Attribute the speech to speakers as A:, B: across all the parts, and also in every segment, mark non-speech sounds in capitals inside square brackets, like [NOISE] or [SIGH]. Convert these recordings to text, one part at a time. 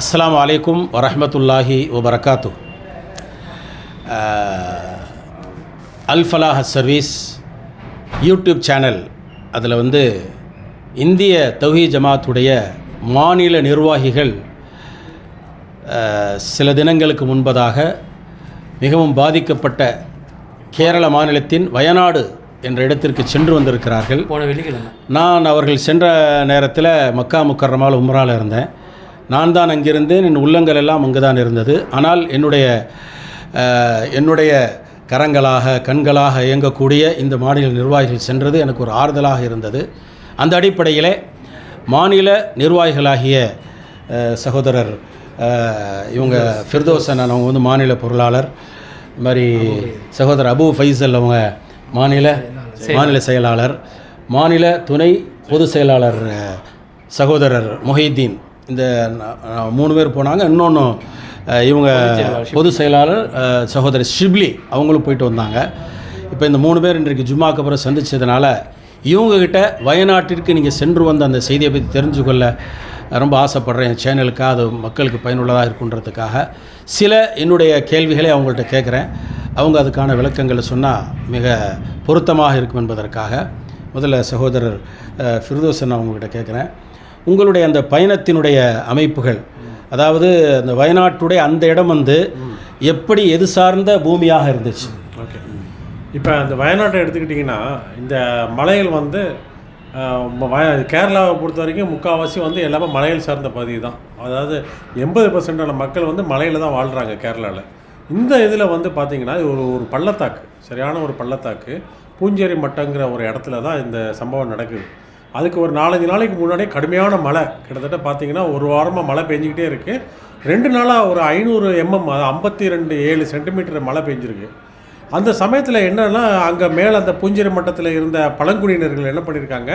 A: அஸ்ஸலாமு அலைக்கும் வரஹ்மத்துல்லாஹி வபரகாத்து Al Falah service YouTube channel அதில் வந்து இந்திய தௌஹி ஜமாத்துடைய மாநில நிர்வாகிகள் சில தினங்களுக்கு முன்பதாக மிகவும் பாதிக்கப்பட்ட கேரள மாநிலத்தின் வயநாடு என்ற இடத்திற்கு சென்று வந்திருக்கிறார்கள்.
B: போன வெள்ளிக்கிழமை.
A: நான் அவர்கள் சென்ற நேரத்தில் மக்கா முக்கரமால் உம்ராவில் இருந்தேன். நான் தான் அங்கிருந்தேன் என் உள்ளங்கள் எல்லாம் அங்கு தான் இருந்தது. ஆனால் என்னுடைய என்னுடைய கரங்களாக கண்களாக இயங்கக்கூடிய இந்த மாநில நிர்வாகிகள் சென்றது எனக்கு ஒரு ஆறுதலாக இருந்தது. அந்த அடிப்படையிலே மாநில நிர்வாகிகளாகிய சகோதரர் இவங்க ஃபிர்தோசன் அவங்க வந்து மாநில பொருளாளர். இது மாதிரி சகோதரர் அபு ஃபைசல் அவங்க மாநில மாநில செயலாளர். மாநில துணை பொதுச் செயலாளர் சகோதரர் மொஹிதீன். இந்த மூணு பேர் போனாங்க. இன்னொன்று இவங்க பொதுச் செயலாளர் அஹ், சகோதரர் ஷிப்லி அவங்களும் போயிட்டு வந்தாங்க. இப்போ இந்த மூணு பேர் இன்றைக்கு ஜும்மாக்கு அப்புறம் சந்திச்சதுனால இவங்ககிட்ட வயநாட்டிற்கு நீங்கள் சென்று வந்த அந்த செய்தியை பற்றி தெரிஞ்சுக்கொள்ள ரொம்ப ஆசைப்படுறேன். என் சேனலுக்காக அது மக்களுக்கு பயனுள்ளதாக இருக்குன்றதுக்காக. சில என்னுடைய கேள்விகளை அவங்கள்ட்ட கேட்குறேன் அவங்க அதுக்கான விளக்கங்களை சொன்னால் மிக பொருத்தமாக இருக்கும் என்பதற்காக. முதல்ல சகோதரர் ஃபிர்தோசன் அவங்ககிட்ட கேட்குறேன் உங்களுடைய அந்த பயணத்தினுடைய அமைப்புகள். அதாவது அந்த வயநாட்டுடைய அந்த இடம் வந்து எப்படி எது சார்ந்த பூமியாக இருந்துச்சு?
C: ஓகே. இப்போ அந்த வயநாட்டை எடுத்துக்கிட்டிங்கன்னா இந்த மலைகள் வந்து வய- கேரளாவை பொறுத்த வரைக்கும் முக்கால்வாசி வந்து எல்லாமே மலைகள் சார்ந்த பகுதி தான். அதாவது எண்பது பர்சன்டான மக்கள் வந்து மலையில் தான் வாழ்கிறாங்க கேரளாவில் இந்த இதில் வந்து பார்த்திங்கன்னா ஒரு ஒரு பள்ளத்தாக்கு சரியான ஒரு பள்ளத்தாக்கு பூஞ்சேரி மட்டங்கிற ஒரு இடத்துல தான் இந்த சம்பவம் நடக்குது. அதுக்கு ஒரு நாலஞ்சு நாளைக்கு முன்னாடியே கடுமையான மழை. கிட்டத்தட்ட பார்த்தீங்கன்னா ஒரு வாரமாக மழை பெஞ்சிக்கிட்டே இருக்குது ரெண்டு நாளாக ஒரு ஐநூறு எம்எம் ஐம்பத்தி ரெண்டு ஏழு சென்டிமீட்டர் மழை பெஞ்சிருக்கு. அந்த சமயத்தில் என்னென்னா அங்கே மேலே அந்த புஞ்சரி மட்டத்தில் இருந்த பழங்குடியினர்கள் என்ன பண்ணியிருக்காங்க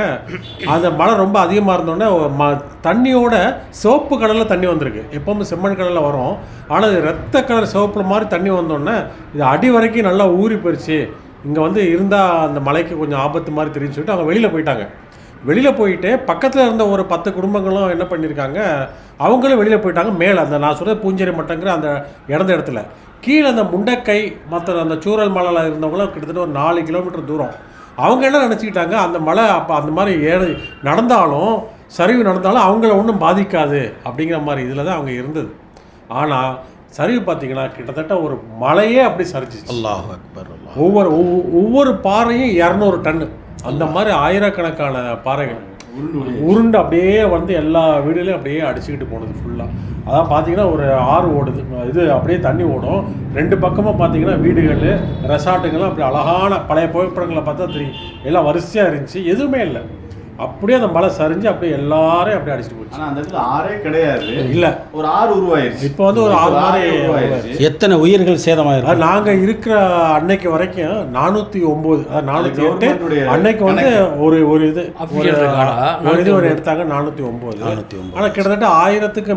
C: அந்த மழை ரொம்ப அதிகமாக இருந்தோடனே ம தண்ணியோட சிவப்பு கடலில் தண்ணி வந்திருக்கு. எப்பவும் செம்மண் கடலில் வரும். ஆனால் இது ரத்த கலர் சிவப்பு மாதிரி தண்ணி வந்தோடனே இது அடி வரைக்கும் நல்லா ஊறி போயிடுச்சு இங்கே வந்து இருந்தால் அந்த மலைக்கு கொஞ்சம் ஆபத்து மாதிரி தெரியும் சொல்லிட்டு அவங்க வெளியில் போயிட்டாங்க. வெளியில் போயிட்டு பக்கத்தில் இருந்த ஒரு பத்து குடும்பங்களும் என்ன பண்ணியிருக்காங்க அவங்களும் வெளியில் போயிட்டாங்க. மேலே அந்த நான் சொல்கிறது பூஞ்சேரி மட்டங்கிற அந்த இறந்த இடத்துல. கீழே அந்த முண்டக்கை மற்ற அந்த சூரல் மலையில் இருந்தவங்களும் கிட்டத்தட்ட ஒரு நாலு கிலோமீட்டர் தூரம். அவங்க என்ன நினச்சிக்கிட்டாங்க? அந்த மலை அப்போ அந்த மாதிரி ஏறு நடந்தாலும் சரிவு நடந்தாலும் அவங்கள ஒன்றும் பாதிக்காது அப்படிங்கிற மாதிரி இதில் தான் அவங்க இருந்தது. ஆனால் சரிவு பார்த்தீங்கன்னா கிட்டத்தட்ட ஒரு மலையே அப்படி சரிச்சிச்சு
A: அல்லாஹ் அக்பர்
C: ஒவ்வொரு ஒவ்வொ- ஒவ்வொரு பாறையும் இரநூறு டன்னு அந்த மாதிரி ஆயிரக்கணக்கான பாறைகள் உருண்டு அப்படியே வந்து எல்லா வீடுலையும் அப்படியே அடிச்சுக்கிட்டு போனது ஃபுல்லாக அதான் பார்த்தீங்கன்னா ஒரு ஆறு ஓடுது. இது அப்படியே தண்ணி ஓடும். ரெண்டு பக்கமும் பார்த்தீங்கன்னா வீடுகள் ரெசார்ட்டுங்கெல்லாம் அப்படி அழகான பழைய புகைப்படங்களை பார்த்தா தெரியும். எல்லாம் வரிசையாக இருந்துச்சு. எதுவுமே இல்லை. அப்படியே அந்த மலை சரிஞ்சு அப்படியே எல்லாரையும் அப்படியே அடிச்சிட்டு போச்சு.
D: ஆனா அந்த இடத்துல ஆறே கிடையாது.
C: இல்லை.
D: ஒரு ஆறு உருவாயிருச்சு.
C: இப்போ வந்து ஒரு ஆறு மாதிரி
D: உருவாயிருச்சு.
A: எத்தனை உயிர்கள் சேதமாயிருக்கு?
C: அது நாங்க இருக்கிற அன்னைக்கு வரைக்கும் நானூத்தி ஒன்பது அதாவது நானூத்தி
D: அது
C: எட்டு அன்னைக்கு வந்து ஒரு ஒரு இது ஒரு இது ஒரு எடுத்தாங்க நானூத்தி ஒன்பது.
A: நானூற்றி ஒன்பது.
C: ஆனா கிட்டத்தட்ட ஆயிரத்துக்கு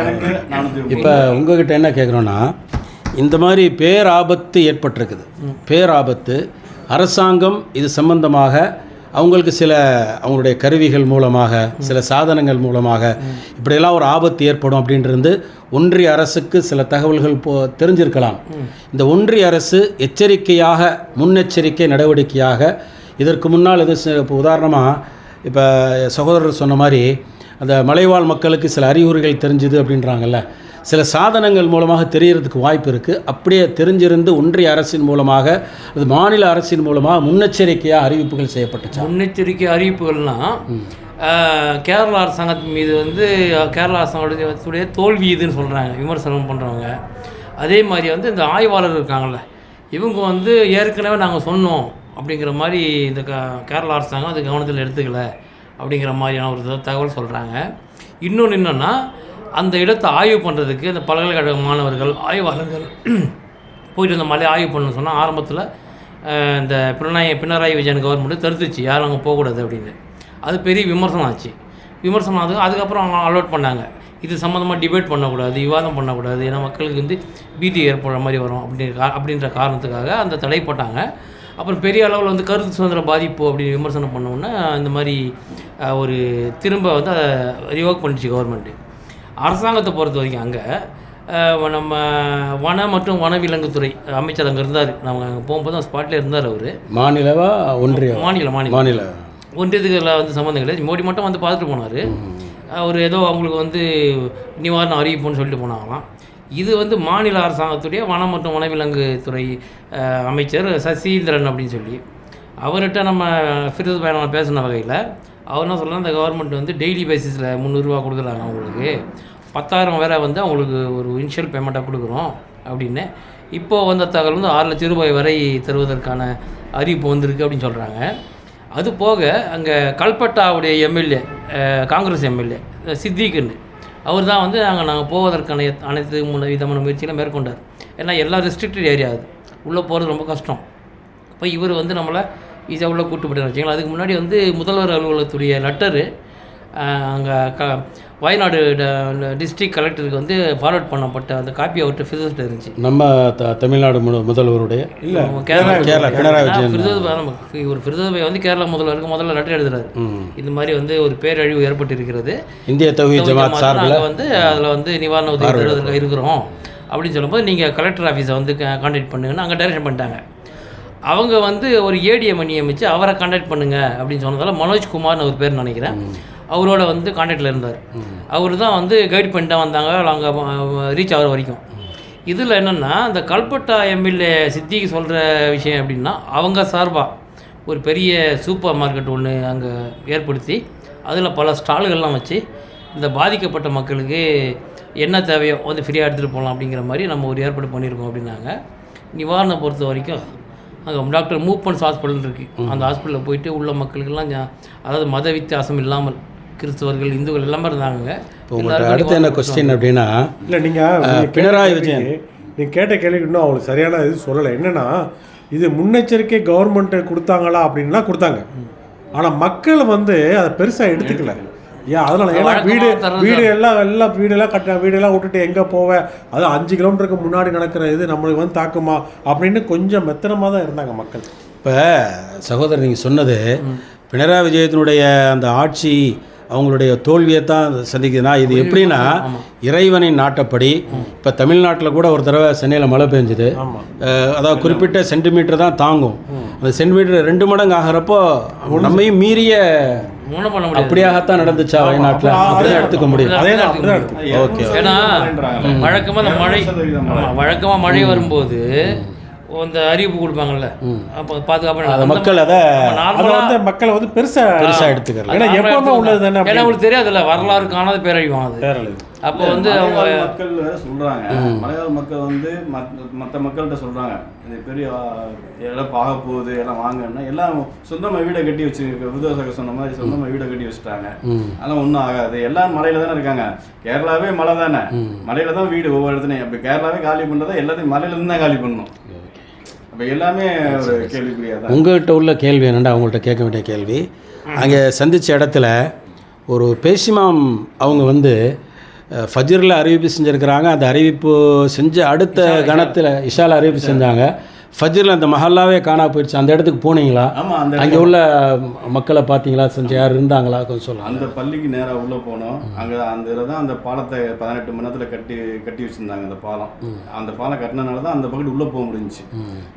D: கணக்கு நானூத்தி
A: இப்போ உங்ககிட்ட என்ன கேட்குறோன்னா இந்த மாதிரி பேராபத்து ஏற்பட்டிருக்குது. பேராபத்து அரசாங்கம் இது சம்பந்தமாக அவங்களுக்கு சில அவங்களுடைய கருவிகள் மூலமாக சில சாதனங்கள் மூலமாக இப்படியெல்லாம் ஒரு ஆபத்து ஏற்படும் அப்படின்றது ஒன்றிய அரசுக்கு சில தகவல்கள் போ தெரிஞ்சிருக்கலாம். இந்த ஒன்றிய அரசு எச்சரிக்கையாக முன்னெச்சரிக்கை நடவடிக்கையாக இதற்கு முன்னால் இது இப்போ உதாரணமாக இப்போ சகோதரர் சொன்ன மாதிரி அந்த மலைவாழ் மக்களுக்கு சில அறிகுறிகள் தெரிஞ்சுது அப்படின்றாங்கல்ல. சில சாதனங்கள் மூலமாக தெரியறதுக்கு வாய்ப்பு இருக்குது அப்படியே தெரிஞ்சிருந்து ஒன்றிய அரசின் மூலமாக அது மாநில அரசின் மூலமாக முன்னெச்சரிக்கையாக அறிவிப்புகள் செய்யப்பட்டுச்சா.
B: முன்னெச்சரிக்கை அறிவிப்புகள்னா ஆஹ், கேரளா அரசாங்கத்தின் மீது வந்து கேரளா அரசாங்கத்துடைய தோல்வி இதுன்னு சொல்கிறாங்க விமர்சனம் பண்ணுறவங்க அதே மாதிரி வந்து இந்த ஆய்வாளர் இருக்காங்கல்ல இவங்க வந்து ஏற்கனவே நாங்கள் சொன்னோம் அப்படிங்கிற மாதிரி இந்த க கேரளா அரசாங்கம் அது கவனத்தில் எடுத்துக்கல அப்படிங்கிற மாதிரியான ஒரு தகவல் சொல்கிறாங்க இன்னொன்று என்னென்னா அந்த இடத்தை ஆய்வு பண்ணுறதுக்கு இந்த பல்கலைக்கழக மாணவர்கள் ஆய்வாளர்கள் [CLEARS THROAT] போயிட்டு அந்த மலையை ஆய்வு பண்ண சொன்னால் ஆரம்பத்தில் இந்த பினராயி பினராயி விஜயன் கவர்மெண்ட்டு தடுத்துச்சு யாரும் அங்கே போகக்கூடாது அப்படின்னு. அது பெரிய விமர்சனம் ஆச்சு விமர்சனம் ஆகுது அதுக்கப்புறம் அவங்க அலோட் பண்ணாங்க. இது சம்மந்தமாக டிபேட் பண்ணக்கூடாது விவாதம் பண்ணக்கூடாது. ஏன்னா மக்களுக்கு வந்து பீதி ஏற்படுற மாதிரி வரும் அப்படின்ற கா அப்படின்ற காரணத்துக்காக அந்த தடை போட்டாங்க. அப்புறம் பெரிய அளவில் வந்து கருத்து சுதந்திர பாதிப்பு அப்படின்னு விமர்சனம் பண்ணோன்னே இந்த மாதிரி ஒரு திரும்ப வந்து அதை ரிவோக் பண்ணிச்சு கவர்மெண்ட்டு அரசாங்கத்தை பொறுத்த வரைக்கும் அங்கே நம்ம வன மற்றும் வனவிலங்குத்துறை அமைச்சர் அங்கே இருந்தார். நம்ம அங்கே போகும்போது அந்த ஸ்பாட்டில் இருந்தார் அவர்.
A: மாநிலவா ஒன்றிய
B: மாநில மாநில
A: மாநில.
B: ஒன்றியத்துக்குள்ள வந்து சம்மந்தம் கிடையாது. மோடி மட்டும் வந்து பார்த்துட்டு போனார். அவர் ஏதோ அவங்களுக்கு வந்து நிவாரணம் அறிவிப்புன்னு சொல்லிட்டு போனாங்களாம். இது வந்து மாநில அரசாங்கத்துடைய வனம் மற்றும் வனவிலங்கு துறை அஹ், அமைச்சர் சசீந்திரன் அப்படின்னு சொல்லி. அவர்கிட்ட நம்ம ஃபிரோஸ் பயணம் பேசின வகையில் அவர் என்ன சொல்றாரு, இந்த கவர்மெண்ட் வந்து டெய்லி பேசிஸில் முந்நூறுரூவா கொடுக்குறாங்க அவங்களுக்கு. பத்தாயிரம் வேற வந்து அவங்களுக்கு ஒரு இனிஷியல் பேமெண்ட்டாக கொடுக்குறோம் அப்படின்னு. இப்போது வந்த தகவல் வந்து ஆறு லட்சம் ரூபாய் வரை தருவதற்கான அறிவிப்பு வந்திருக்கு அப்படின்னு சொல்கிறாங்க அது போக அங்கே கல்பட்டாவுடைய எம்எல்ஏ காங்கிரஸ் எம்எல்ஏ சித்திக்குன்னு அவர் தான் வந்து அங்கே நாங்கள் போவதற்கான அனைத்து முன்ன விதமான முயற்சிகளை மேற்கொண்டார். ஏன்னா எல்லாம் ரெஸ்ட்ரிக்டட் ஏரியா அது. உள்ளே போகிறது ரொம்ப கஷ்டம். இப்போ இவர் வந்து நம்மளை ஈஸியாக உள்ளே கூட்டு போயிட்டு வச்சுக்கலாம் அதுக்கு முன்னாடி வந்து முதல்வர் அலுவலகத்துடைய லெட்டரு அங்கே க வயநாடு டிஸ்ட்ரிக்ட் கலெக்டருக்கு வந்து ஃபார்வர்ட் பண்ணப்பட்ட அந்த காப்பி அவர்கிட்ட ஃபிசிஸ்ட் இருந்துச்சு.
A: நம்ம த- தமிழ்நாடு முதல்வருடைய
C: இல்லை
B: கேரளா
A: கேரளா, பினராயி விஜயன்.
B: ஃபிரோஸ் பாய் வந்து கேரளா முதல்வருக்கு முதல்ல லெட்டர் எழுதுறாரு. இந்த மாதிரி வந்து ஒரு பேரழிவு ஏற்பட்டிருக்கிறது.
A: இந்திய தௌஹீத் ஜமாத் சார்பில்
B: நாங்கள் வந்து அதில் வந்து நிவாரண உதவி இருக்கிறோம். அப்படின்னு சொல்லும்போது நீங்கள் கலெக்டர் ஆஃபீஸை வந்து கான்டாக்ட் பண்ணுங்கன்னு அங்கே டைரக்ஷன் பண்ணிட்டாங்க. அவங்க வந்து ஒரு ஏடிஎம் நியமிச்சு அவரை கான்டாக்ட் பண்ணுங்க அப்படின்னு சொன்னதால மனோஜ் குமார்னு ஒரு பேர் நினைக்கிறேன். அவரோட வந்து கான்டாக்டில் இருந்தார். அவர் தான் வந்து கைட் பண்ணிட்டு வந்தாங்க. அங்கே ரீச் ஆகிற வரைக்கும். இதில் என்னென்னா இந்த கல்பட்டா எம்எல்ஏ சித்திக்கு சொல்கிற விஷயம் எப்படின்னா அவங்க சார்பாக ஒரு பெரிய சூப்பர் மார்க்கெட் ஒன்று அங்கே ஏற்படுத்தி அதில் பல ஸ்டால்கள்லாம் வச்சு இந்த பாதிக்கப்பட்ட மக்களுக்கு என்ன தேவையோ வந்து ஃப்ரீயாக எடுத்துகிட்டு போகலாம் அப்படிங்கிற மாதிரி நம்ம ஒரு ஏற்பாடு பண்ணியிருக்கோம் அப்படின்னாங்க. நிவாரணம் பொறுத்த வரைக்கும் அங்கே டாக்டர் மூப்பன்ஸ் ஹாஸ்பிட்டல் இருக்குது அந்த ஹாஸ்பிட்டலில் போயிட்டு உள்ள மக்களுக்கெல்லாம் அதாவது மத வித்தியாசம் இல்லாமல் கிறிஸ்தவர்கள் இந்துக்கள் எல்லாமே இருந்தாங்க.
A: இப்போ உங்கள்கிட்ட அடுத்து என்ன கொஸ்டின் அப்படின்னா
C: இல்லை நீங்கள்
A: பினராயி விஜயன்.
C: நீங்கள் கேட்ட கேள்விக்கு இன்னும் அவங்களுக்கு சரியான இது சொல்லலை. என்னன்னா இது முன்னெச்சரிக்கை கவர்மெண்ட்டு கொடுத்தாங்களா அப்படின்னா கொடுத்தாங்க. ஆனால் மக்கள் வந்து அதை பெருசாக எடுத்துக்கல. ஏன்? அதனால ஏன்னா வீடு வீடு எல்லாம் எல்லாம் வீடெல்லாம் கட்ட வீடெல்லாம் விட்டுட்டு எங்கே போவேன் அது அஞ்சு கிலோமீட்டருக்கு முன்னாடி நடக்கிற இது நம்மளுக்கு வந்து தாக்குமா? அப்படின்னு கொஞ்சம் மெத்தனமாக தான் இருந்தாங்க மக்கள்.
A: இப்போ சகோதரர் நீங்கள் சொன்னது பினராயி விஜயத்தினுடைய அந்த ஆட்சி அவங்களுடைய தோல்வியை தான் சந்திக்குதுன்னா இது எப்படின்னா இறைவனின் நாட்டப்படி இப்போ தமிழ்நாட்டில் கூட ஒரு தடவை சென்னையில் மழை பெஞ்சுது. அதாவது குறிப்பிட்ட சென்டிமீட்டர் தான் தாங்கும். அந்த சென்டிமீட்டர் ரெண்டு மடங்கு ஆகிறப்போ நம்மையும் மீறிய அப்படியாகத்தான் நடந்துச்சா வயநாட்டில்? அப்படிதான் எடுத்துக்க முடியும்.
C: அதே
A: ஓகே
B: ஏன்னா. வழக்கமாக மழை
D: சதவீதம் மழை.
B: ஆமா, வழக்கமா மழை வரும்போது இந்த அறிவிப்பு கொடுப்பாங்கல்ல. அப்போ பாதுகாப்பு
A: அந்த மக்கள் அதை
C: வந்து மக்களை வந்து பெருசா
A: பெருசாக எடுத்துக்கிறல
C: ஏன்னா எப்பவுமே உள்ளது தானே
B: ஏன்னா உங்களுக்கு தெரியாதுல்ல வரலாறு காணாத பேரழிவும் அது அப்போ வந்து அவங்க
D: மக்கள் வேற சொல்றாங்க. மலையாள மக்கள் வந்து மத்த மக்கள்கிட்ட சொல்றாங்க. இது பெரிய எல்லாம் பாக போகுது எல்லாம் வாங்கன்னா. எல்லாம் சொந்தமா வீடை கட்டி வச்சிருக்க விருதோசக சொன்ன மாதிரி சொந்தமா வீடை கட்டி வச்சுட்டாங்க. அதெல்லாம் ஒன்றும் ஆகாது. எல்லாம் மலையில தானே இருக்காங்க. கேரளாவே மலை தானே. மலையில தான் வீடு ஒவ்வொரு இடத்துலையும். அப்படி கேரளாவே காலி பண்றதா எல்லாத்தையும் மலையில இருந்து தான் காலி பண்ணணும். எல்லாமே ஒரு கேள்விக்குறியா தான்
A: உங்கள்கிட்ட உள்ள கேள்வி என்னென்னா அவங்கள்ட்ட கேட்க வேண்டிய கேள்வி. அங்கே சந்திச்ச இடத்துல ஒரு பேசிமாம் அவங்க வந்து ஃபஜ்ரில் அறிவிப்பு செஞ்சுருக்கிறாங்க. அந்த அறிவிப்பு செஞ்ச அடுத்த கணத்தில் இஷால அறிவிப்பு செஞ்சாங்க. ஃபஜ்ரில் அந்த மஹல்லாவே காணா போயிடுச்சு அந்த இடத்துக்கு போனீங்களா?
D: ஆமா அந்த
A: அங்கே உள்ள மக்களை பார்த்தீங்களா? செஞ்சு யார் இருந்தாங்களா? கொஞ்சம் சொல்லுங்கள்
D: அந்த பள்ளிக்கு நேரா உள்ள போனோம். அங்க அந்த இதில் தான் அந்த பாலத்தை பதினெட்டு மணி நேரத்துல கட்டி கட்டி வச்சிருந்தாங்க அந்த பாலம். அந்த பாலம் கட்டினனால தான் அந்த பக்கத்து உள்ள போக முடிஞ்சுச்சு.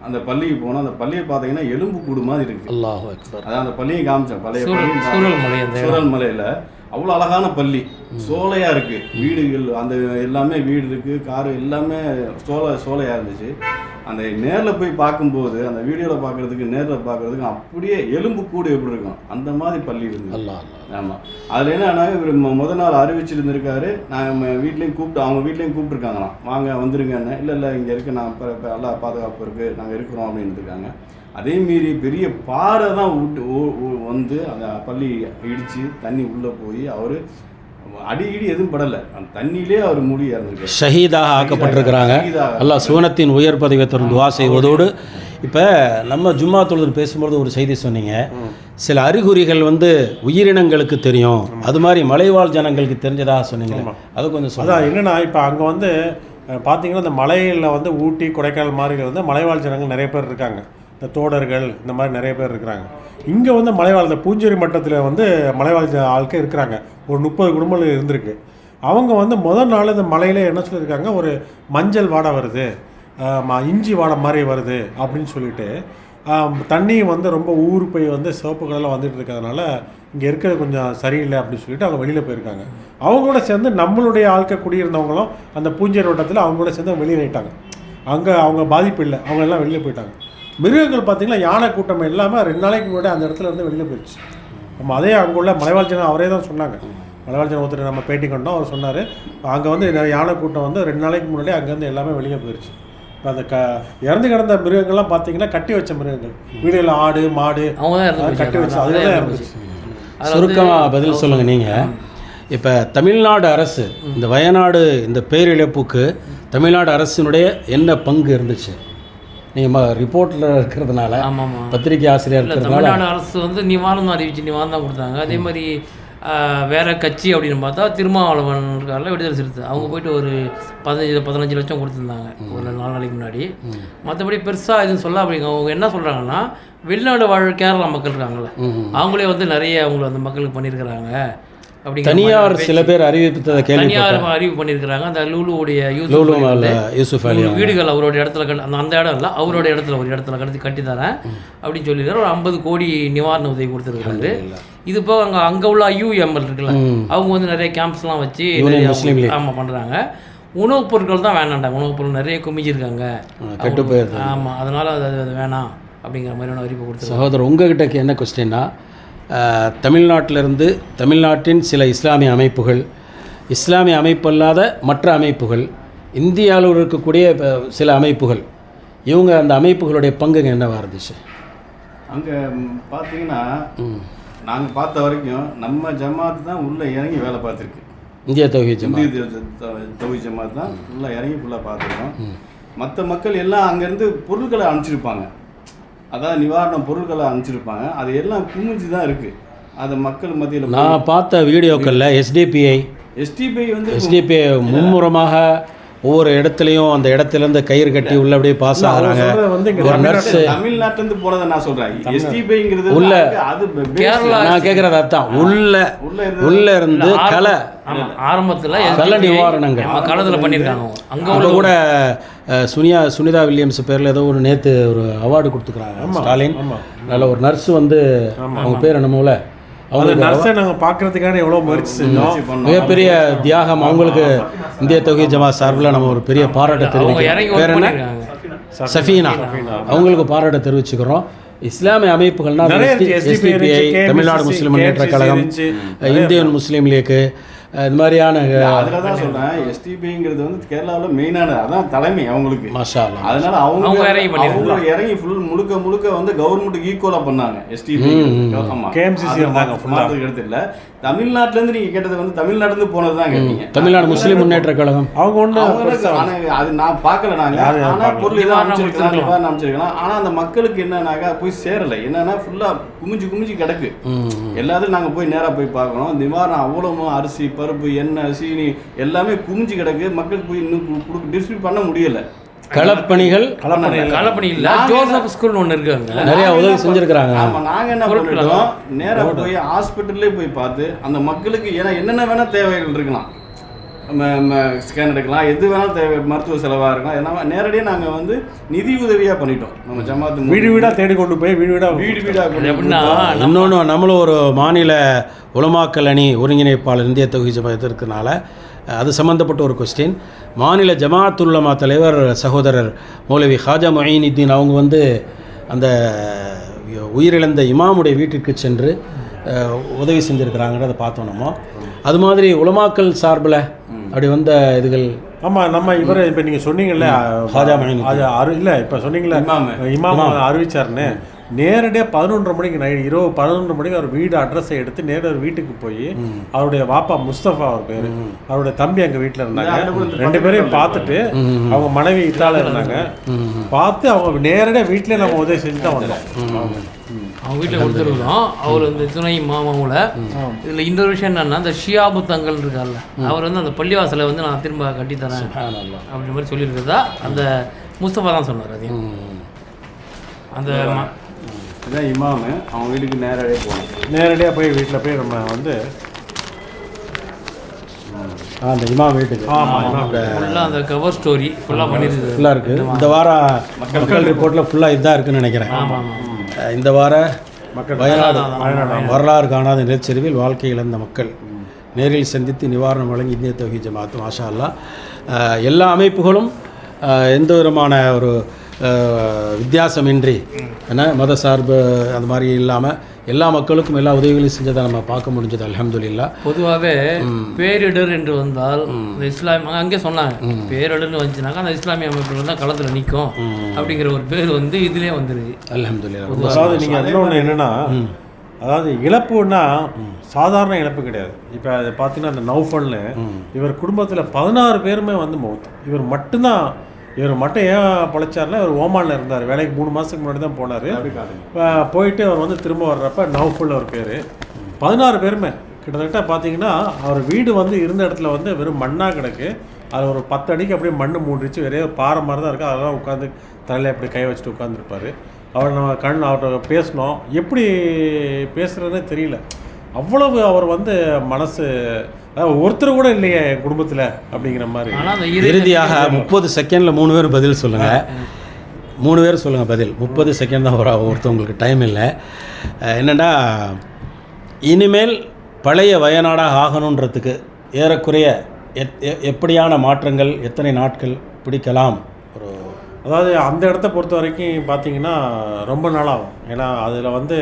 D: அந்த பள்ளிக்கு போனோம். அந்த பள்ளியை பார்த்தீங்கன்னா எலும்பு கூடு மாதிரி இருக்கு.
A: அல்லாஹ் அக்பர்.
D: அதான் அந்த பள்ளியை காமிச்சேன். பழைய
B: சூழல் சூழல்
D: மலையில. அவ்வளோ அழகான பள்ளி. சோலையா இருக்கு. வீடுகள் அந்த எல்லாமே வீடு இருக்கு காரு எல்லாமே சோலை சோலையா இருந்துச்சு. அந்த நேர்ல போய் பார்க்கும்போது அந்த வீடியோல பார்க்கறதுக்கு நேர்ல பார்க்கறதுக்கு அப்படியே எலும்பு கூடு எப்படி இருக்கும்? அந்த மாதிரி பள்ளி இருந்துச்சு
A: அல்லாஹ் அல்லாஹ்.
D: ஆமா. அதுல என்னன்னா இவர் மு- முத நாள் அறிவிச்சிருந்திருக்காரு. நாங்க வீட்லயும் கூப்பிட்டு அவங்க வீட்லயும் கூப்பிட்டுருக்காங்களாம். வாங்க வந்துருங்கன்னு. இல்ல இல்ல இங்க இருக்கு. நான் இப்ப- நல்லா பாதுகாப்பு இருக்கு. நாங்க இருக்கிறோம் அப்படின்னு இருக்காங்க. அதே மீறி பெரிய பாறை தான் விட்டு வந்து அந்த பள்ளி இடிச்சு தண்ணி உள்ள போய் அவரு அடி இடி எதுவும் படல. அந்த தண்ணியிலே அவர் மூடி இறந்துருக்காரு.
A: ஷஹீதாக ஆக்கப்பட்டிருக்கிறாங்க. அல்லாஹ் சுவனத்தின் உயர் பதவியை தரும் துவா செய்வதோடு. இப்போ நம்ம ஜும்மா தொழுது பேசும்போது ஒரு செய்தி சொன்னீங்க. சில அறிகுறிகள் வந்து உயிரினங்களுக்கு தெரியும். அது மாதிரி மலைவாழ் ஜனங்களுக்கு தெரிஞ்சதாக சொன்னீங்க அது கொஞ்சம் சொல்லுங்க.
C: அதான் என்னன்னா இப்போ அங்கே வந்து பார்த்தீங்கன்னா இந்த மலையில் வந்து ஊட்டி கொடைக்கானல் மாதிரி வந்து மலைவாழ் ஜனங்கள் நிறைய பேர் இருக்காங்க. இந்த தோடர்கள் இந்த மாதிரி நிறைய பேர் இருக்கிறாங்க. இங்கே வந்து மலைவாழ் இந்த பூஞ்சேரி மட்டத்தில் வந்து மலைவாழ் ஜ- ஆட்கள் இருக்கிறாங்க. ஒரு முப்பது குடும்பங்கள் இருந்திருக்கு. அவங்க வந்து முதல் நாள் இந்த மலையில் என்ன சொல்லியிருக்காங்க? ஒரு மஞ்சள் வாடை வருது. ம- இஞ்சி வாடை மாதிரி வருது அப்படின்னு சொல்லிட்டு தண்ணி வந்து ரொம்ப ஊர் போய் வந்து சிவப்பு கலரில் வந்துட்டு இருக்கிறதுனால இங்கே இருக்கிறது கொஞ்சம் சரியில்லை அப்படின்னு சொல்லிட்டு அவங்க வெளியில் போயிருக்காங்க. அவங்களோட சேர்ந்து நம்மளுடைய ஆட்கள் குடியிருந்தவங்களும் அந்த பூஞ்சேரி வட்டத்தில் அவங்களோட சேர்ந்து வெளியேறிட்டாங்க. அங்கே அவங்க பாதிப்பு இல்லை. அவங்க எல்லாம் வெளியில் போயிட்டாங்க. மிருகங்கள் பார்த்தீங்கன்னா யானை கூட்டம் எல்லாமே ரெண்டு நாளைக்கு முன்னாடி அந்த இடத்துல இருந்து வெளியில் போயிடுச்சு நம்ம அதே அங்கே உள்ள மலைவாழ் ஜனம் அவரே தான் சொன்னாங்க. மலைவாழ் ஜனம் ஒருத்தர் நம்ம பேட்டி கண்டோம் அவர் சொன்னார் அங்கே வந்து யானை கூட்டம் வந்து ரெண்டு நாளைக்கு முன்னாடி அங்கேருந்து எல்லாமே வெளியே போயிடுச்சு இப்போ அந்த க இறந்து கிடந்த மிருகங்கள்லாம் பார்த்தீங்கன்னா கட்டி வச்ச மிருகங்கள். வீடுகளில் ஆடு மாடு
B: அவங்க
C: கட்டி. வச்சு அதுதான்
B: வந்து-
A: சுருக்கமாக பதில் சொல்லுங்கள் நீங்கள் இப்போ தமிழ்நாடு அரசு இந்த வயநாடு இந்த பேரிழப்புக்கு தமிழ்நாடு அரசினுடைய என்ன பங்கு இருந்துச்சு? நீங்கள் ரிப்போர்ட்டில் இருக்கிறதுனால
B: ஆமாம் ஆமாம்
A: பத்திரிகை ஆசிரியர்
B: தமிழ்நாடு அரசு வந்து நிவாரணம் அறிவிச்சு நிவாரணம் தான் கொடுத்தாங்க. அதே மாதிரி வேற கட்சி அப்படின்னு பார்த்தா திருமாவளவன் இருக்கார்ல விடுதலை சிறுத்தை. அவங்க போயிட்டு ஒரு பதினஞ்சு பதினஞ்சு லட்சம் கொடுத்துருந்தாங்க. ஒரு நாலு நாளைக்கு முன்னாடி. மற்றபடி பெருசாக எதுவும் சொல்ல அப்படிங்க அவங்க என்ன சொல்கிறாங்கன்னா வெளிநாடு வாழ் கேரளா மக்கள் இருக்காங்கல்ல அவங்களே வந்து நிறைய அவங்கள வந்து மக்களுக்கு பண்ணியிருக்கிறாங்க. அப்படிங்கிற
A: தனியார் சில பேர் அறிவித்ததை கேள்வி
B: தனியார் அறிவு பண்ணியிருக்கிறாங்க அந்த லூலுவுடைய
A: யூசுஃப் அலி
B: வீடுகள் அவரோட இடத்துல கட்டி அந்த இடம் இல்லை அவரோட இடத்துல ஒரு இடத்துல கட்டி கட்டி தரேன் அப்படின்னு சொல்லியிருக்காரு. ஒரு ஐம்பது கோடி நிவாரண உதவி கொடுத்துருக்காரு இது போக அங்கே அங்கே உள்ள ஐயூஎம்எல் இருக்குல்ல அவங்க வந்து நிறைய கேம்ப்ஸ்லாம் வச்சு. ஆமாம் பண்ணுறாங்க உணவுப் பொருட்கள் தான் வேணாண்டாங்க உணவுப் பொருள் நிறைய குமிஞ்சிருக்காங்க.
A: கெட்டு போயிருது
B: ஆமாம் அதனால் அது அது வேணாம் அப்படிங்கிற மாதிரியான அறிவிப்பு கொடுத்துருக்காங்க.
A: சகோதரர் உங்ககிட்ட என்ன கொஸ்டின்னா தமிழ்நாட்டிலிருந்து தமிழ்நாட்டின் சில இஸ்லாமிய அமைப்புகள் இஸ்லாமிய அமைப்பல்லாத மற்ற அமைப்புகள் இந்தியாவில் இருக்கக்கூடிய சில அமைப்புகள். இவங்க அந்த அமைப்புகளுடைய பங்குங்க என்னவா இருந்துச்சு?
D: அங்கே பார்த்தீங்கன்னா நாங்கள் பார்த்த வரைக்கும் நம்ம ஜமாத் தான் உள்ளே இறங்கி வேலை பார்த்துருக்கு.
A: இந்திய தௌஹீத் ஜமாத்.
D: இந்திய தொகுதி ஜமாத் தான் ஃபுல்லாக இறங்கி ஃபுல்லாக பார்த்துருக்கோம். மற்ற மக்கள் எல்லாம் அங்கேருந்து பொருட்களை அனுப்பிச்சிருப்பாங்க. அதாவது நிவாரண பொருட்களை அனுப்பிச்சிருப்பாங்க. அது எல்லாம் குமிஞ்சு தான் இருக்குது அது மக்கள் மத்தியில்
A: நான் பார்த்த வீடியோக்களில் எஸ்டிபிஐ
D: எஸ்டிபி வந்து
A: எஸ்டிபிஐ மும்முரமாக ஒவ்வொரு இடத்துலையும் அந்த இடத்துலேருந்து கயிறு கட்டி உள்ள அப்படியே பாஸ் ஆகுறாங்க. ஒரு நர்ஸு
D: தமிழ்நாட்டிலிருந்து போனதை நான் சொல்கிறேன் எஸ்டிபிங்கிறது
A: உள்ள.
D: அது.
B: கேரளா
A: நான் கேட்குறது அதான். உள்ள
D: உள்ள இருந்து
A: உள்ள இருந்து கலை
B: ஆரம்பத்தில்
A: கள நிவாரணங்கள்.
B: களத்தில் பண்ணியிருக்காங்க. அங்கே
A: கூட சுனியா சுனிதா வில்லியம்ஸ் பேரில் ஏதோ ஒரு நேற்று ஒரு அவார்டு கொடுத்துக்கிறாங்க ஸ்டாலின். நல்ல ஒரு நர்ஸ் வந்து அவங்க பேர் என்னமோல? அவங்களுக்கு
C: நர்ஸை நாங்கள் பார்க்கறதுக்கான எவ்வளோ முயற்சி செஞ்சோம்.
A: மிகப்பெரிய தியாகம் அவங்களுக்கு இந்திய தொகை ஜமா சார்பில் நம்ம ஒரு பெரிய பாராட்டை
B: அவங்க இறங்கி
A: தெரிவிக்கிறோம் பேர் என்ன? சஃபீனா. அவங்களுக்கு பாராட்ட தெரிவிச்சுக்கிறோம். இஸ்லாமிய அமைப்புகள்னா SDPI Tamil Nadu Muslim Munnetra Kazhagam. Indian Muslim league இது மாதிரியான
D: அதில் தான் சொல்கிறேன் எஸ்டிபிங்கிறது வந்து கேரளாவில் மெயினானது அதான் தலைமை அவங்களுக்கு.
A: மஷா அல்லாஹ்.
D: அதனால அவங்க
B: அவங்க இறங்கி பண்ணிருக்காங்க.
D: அவங்க இறங்கி ஃபுல் முழுக்க முழுக்க வந்து கவர்மெண்ட்டுக்கு ஈக்குவலாக பண்ணாங்க எஸ்டிபி ஆமா.
C: KMCC இருந்தாங்க.
D: மாற்றுக்கு எடுத்து இல்லை. தமிழ்நாட்டுல இருந்து நீங்க கேட்டது வந்து தமிழ்நாட்டுல இருந்து போனது தான் கேட்டீங்க.
A: தமிழ்நாடு முஸ்லிம் முன்னேற்ற கழகம்.
C: அவங்க ஒன்று
D: அது நான் பார்க்கல நாங்க.
C: யாரும் யாரும்
D: ஆனா
C: பார்க்கல.
D: பொருள் இதை
B: நிவாரணம்
D: அமைச்சிருக்கலாம் அமைச்சிருக்கலாம். ஆனா அந்த மக்களுக்கு என்னன்னாக்கா போய் சேரல. என்னன்னா ஃபுல்லா குமிஞ்சு குமிஞ்சு கிடக்கு. எல்லாத்துக்கும் நாங்க போய் நேரா போய் பார்க்கணும். நிவாரணம் அவ்வளவு அரிசி பருப்பு எண்ணெய் சீனி எல்லாமே குமிஞ்சு கிடக்கு. மக்களுக்கு போய் இன்னும் டிஸ்ட்ரிபியூட் பண்ண முடியல.
A: களப்பணிகள்
B: களப்பணி இல்லை. ஜோசப் ஒன்று
A: நிறைய உதவி
D: என்ன
A: செஞ்சிருக்கிறாங்க.
D: ஆமா நாங்க என்ன பண்ணிட்டோம்? நேரா போய் ஹாஸ்பிட்டல்லே போய் பார்த்து அந்த மக்களுக்கு ஏன்னா என்னென்ன வேணா தேவைகள் இருக்கலாம். ஸ்கேன் எடுக்கலாம். எது வேணாலும் தேவை மருத்துவ செலவா இருக்கலாம். ஏன்னா நேரடியாக நாங்க வந்து நிதி உதவியா பண்ணிட்டோம். நம்ம ஜமாத்து
C: வீடு வீடா தேடி கொண்டு போய் வீடு வீடா
D: வீடு வீடா
B: அது எப்படின்னா
A: இன்னொன்று நம்மளும் ஒரு மாநில உலமாக்கல் அணி ஒருங்கிணைப்பாளர் இந்திய தொகுதி ஜமாத் இருக்கனால அது சம்மந்தப்பட்ட ஒரு கொஸ்டின் மாநில ஜமாத் உலமா தலைவர் சகோதரர் மௌலவி ஹாஜா மொயினுத்தீன் அவங்க வந்து அந்த உயிரிழந்த இமாமுடைய வீட்டிற்கு சென்று உதவி செஞ்சுருக்கிறாங்கிறத பார்த்தோம் நம்ம. அது மாதிரி உலமாக்கல் சார்பில் அப்படி வந்த இதுகள்.
C: ஆமா நம்ம இவரை இப்ப நீங்க சொன்னீங்கல்ல
A: ஹாஜா மஹின்
C: அது அரு இல்ல இப்ப சொன்னீங்கல்ல
D: இமாமு.
C: அறிவிச்சாருன்னு நேரடியாக பதினொன்றரை மணிக்கு நைட் இரவு பதினொன்று மணிக்கு அவர் வீடு அட்ரஸை எடுத்து நேரடியாக வீட்டுக்கு போய் அவருடைய வாப்பா முஸ்தபா அவர் பேர். அவருடைய தம்பி அங்கே வீட்டில் இருந்தாங்க. ரெண்டு பேரையும் பார்த்துட்டு அவங்க மனைவி இத்தால இருந்தாங்க. பார்த்து அவங்க நேரடியாக வீட்டிலே நம்ம உதவி செஞ்சு தான் வந்தோம்
B: அவங்க வீட்டில் கொடுத்துருக்கோம் அவர் அந்த துணை மாமாவில் இதில் இன்னொரு விஷயம் என்னன்னா இந்த ஷியாபு தங்கல் இருக்கார்ல அவர் வந்து அந்த பள்ளிவாசலை வந்து நான் திரும்ப கட்டித்தரேன் அப்படின்ற மாதிரி சொல்லியிருக்கிறதா அந்த முஸ்தபா தான் சொன்னார் அதையும் அந்த
D: இதான் இமாமு அவன் வீட்டுக்கு நேரடியாக போகணும்.
C: நேரடியாக போய் வீட்டில் போய் நம்ம வந்து
A: ஆ, அந்த இமா வீட்டுக்கு.
B: ஃபுல்லாக அந்த கவர் ஸ்டோரி ஃபுல்லாக பண்ணியிருக்குது
A: ஃபுல்லாக இருக்குது இந்த வாரம் மக்கள் ரிப்போர்ட்டில் ஃபுல்லாக இதுதான் இருக்குன்னு நினைக்கிறேன். அஹ் இந்த வார
C: மக்கள்
A: வயநாடு வரலாறு காணாத நிலச்சரிவில் வாழ்க்கை இழந்த மக்கள். நேரில் சந்தித்து நிவாரணம் வழங்கி இந்திய தொகை ஜமாத்து மாஷா அல்லா எல்லா அமைப்புகளும் எந்த விதமான ஒரு வித்தியாசமின்றி என்ன மத சார்பு அந்த மாதிரி இல்லாமல் எல்லா மக்களுக்கும் எல்லா உதவிகளையும் செஞ்சதை நம்ம பார்க்க முடிஞ்சது அல்ஹம்துலில்லாஹ்
B: பொதுவாகவே பேரிடர் என்று வந்தால் இந்த இஸ்லாம் அங்கே சொன்னாங்க பேரிடர்னு வந்துச்சுனாக்கா அந்த இஸ்லாமிய அமைப்புகள் தான் களத்தில் நிற்கும் அப்படிங்கிற ஒரு பேர் வந்து இதுலேயே வந்துருது.
A: அல்ஹம்துலில்லாஹ்
C: அதாவது நீங்கள் அதில் ஒன்று என்னென்னா அதாவது இழப்புன்னா சாதாரண இழப்பு கிடையாது. இப்போ அது பார்த்தீங்கன்னா அந்த நௌஃபல்னு இவர் குடும்பத்தில் பதினாறு பேருமே வந்து மௌத் இவர் மட்டும்தான் இவர் மட்டும் ஏன் பழைச்சார்னா இவர் ஓமானில் இருந்தார். வேலைக்கு மூணு மாதத்துக்கு முன்னாடி தான் போனார். போயிட்டு அவர் வந்து திரும்ப வர்றப்ப நௌஃபுல் அவர் பேர். பதினாறு பேருமே. கிட்டத்தட்ட பார்த்தீங்கன்னா அவர் வீடு வந்து இருந்த இடத்துல வந்து வெறும் மண்ணாக கிடக்கு. அது ஒரு பத்து அடிக்கு அப்படியே மண்ணு மூடிச்சு ஒரு பாறை மாதிரி தான் இருக்குது அதெல்லாம் உட்காந்து தலையில் அப்படி கை வச்சுட்டு உட்காந்துருப்பாரு அவர் நம்ம கண் அவர்கிட்ட பேசினோம் எப்படி பேசுகிறதுனே தெரியல. அவ்வளவு அவர் வந்து மனசு ஒருத்தர் கூட இல்லையே குடும்பத்தில் அப்படிங்கிற மாதிரி.
A: இறுதியாக முப்பது செகண்டில் மூணு பேர் பதில் சொல்லுங்கள் மூணு பேர் சொல்லுங்கள் பதில். முப்பது செகண்ட் தான் வரும் ஒருத்தவங்களுக்கு டைம் இல்லை. என்னன்னா இனிமேல் பழைய வயநாடாக ஆகணுன்றதுக்கு ஏறக்குறைய எத் எ- எப்படியான மாற்றங்கள் எத்தனை நாட்கள் பிடிக்கலாம்?
C: அதாவது அந்த இடத்த பொறுத்த வரைக்கும் பார்த்தீங்கன்னா ரொம்ப நாளாகும். ஏன்னா அதில் வந்து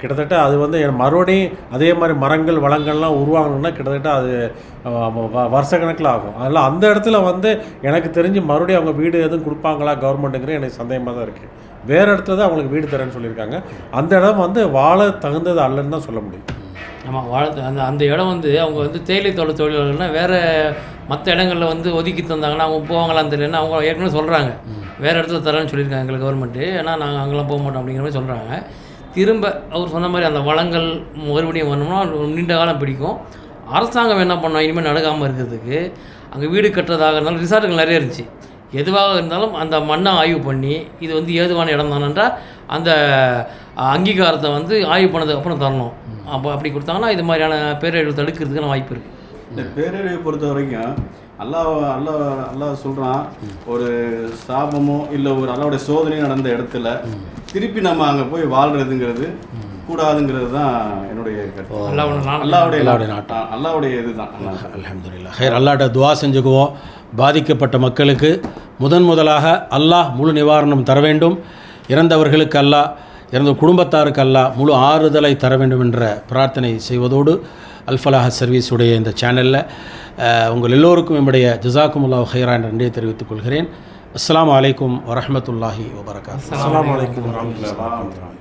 C: கிட்டத்தட்ட அது வந்து மறுபடியும் அதே மாதிரி மரங்கள் வளங்கள்லாம் உருவாகணும்னா கிட்டத்தட்ட அது வருஷ கணக்கில் ஆகும். அதனால் அந்த இடத்துல வந்து எனக்கு தெரிஞ்சு மறுபடியும் அவங்க வீடு எதுவும் கொடுப்பாங்களா கவர்மெண்ட்டுங்கிற எனக்கு சந்தேகமாக தான் இருக்குது வேறு இடத்துல தான் அவங்களுக்கு வீடு தரேன்னு சொல்லியிருக்காங்க. அந்த இடம் வந்து வாழ தகுந்தது அல்லன்னு தான் சொல்ல முடியும்.
B: ஆமாம் வாழ அந்த அந்த இடம் வந்து அவங்க வந்து தேயிலை தோட்ட தொழிலாளர்கள்னா வேறு மற்ற இடங்களில் வந்து ஒதுக்கி தந்தாங்கன்னா அவங்க போவாங்களான்னு தெரியலன்னா அவங்க ஏற்கனவே சொல்கிறாங்க வேறு இடத்துல தரேன்னு சொல்லியிருக்காங்க எங்களுக்கு கவர்மெண்ட்டு ஏன்னா நாங்கள் அங்கெல்லாம் போக மாட்டோம் அப்படிங்கிற மாதிரி சொல்கிறாங்க திரும்ப அவர் சொன்ன மாதிரி அந்த வளங்கள் மறுபடியும் வரணும்னா நீண்ட காலம் பிடிக்கும். அரசாங்கம் என்ன பண்ணோம்? இனிமேல் நடக்காமல் இருக்கிறதுக்கு அங்கே வீடு கட்டுறதாக இருந்தாலும் ரிசார்ட்டுகள் நிறைய இருந்துச்சு. எதுவாக இருந்தாலும் அந்த மண்ணை ஆய்வு பண்ணி இது வந்து ஏதுவான இடம் தானன்றா அந்த அங்கீகாரத்தை வந்து ஆய்வு பண்ணதுக்கு அப்புறம் தரணும். அப்போ அப்படி கொடுத்தாங்கன்னா இது மாதிரியான பேரிடர் தடுக்கிறதுக்கான வாய்ப்பு இருக்குது
D: இந்த பேரழிவை பொறுத்த வரைக்கும் அல்லாஹ் அல்லாஹ் அல்லாஹ் சொல்கிறான் ஒரு சாபமோ இல்லை ஒரு அல்லாவுடைய சோதனை நடந்த இடத்துல திருப்பி நம்ம அங்கே போய் வாழ்றதுங்கிறது கூடாதுங்கிறது தான் என்னுடைய அல்லாவுடைய
A: அல்லாஹ்வுடைய
D: நாட்டம். அல்லாவுடைய இதுதான் அல்லாஹ்
A: அல்ஹம்துலில்லாஹ். ஹைர் அல்லாட்ட துவா செஞ்சுக்குவோம். பாதிக்கப்பட்ட மக்களுக்கு முதன் முதலாக அல்லாஹ் முழு நிவாரணம் தர வேண்டும். இறந்தவர்களுக்கு அல்ல இறந்த குடும்பத்தாருக்கு அல்ல முழு ஆறுதலை தர வேண்டும் என்ற பிரார்த்தனை செய்வதோடு அல்ஃபலாஹ் சர்வீஸுடைய இந்த சேனலில் உங்கள் எல்லோருக்கும் என்னுடைய ஜசாக்குமுல்லா ஹைரா என்ற நன்றியை தெரிவித்துக் கொள்கிறேன். அஸ்லாம் அலைக்கும் வரமத்துல்லாஹி வபரகாத்
C: அஸ்லாம் வலைக்கம் வரஹ்மத்துல்லாஹி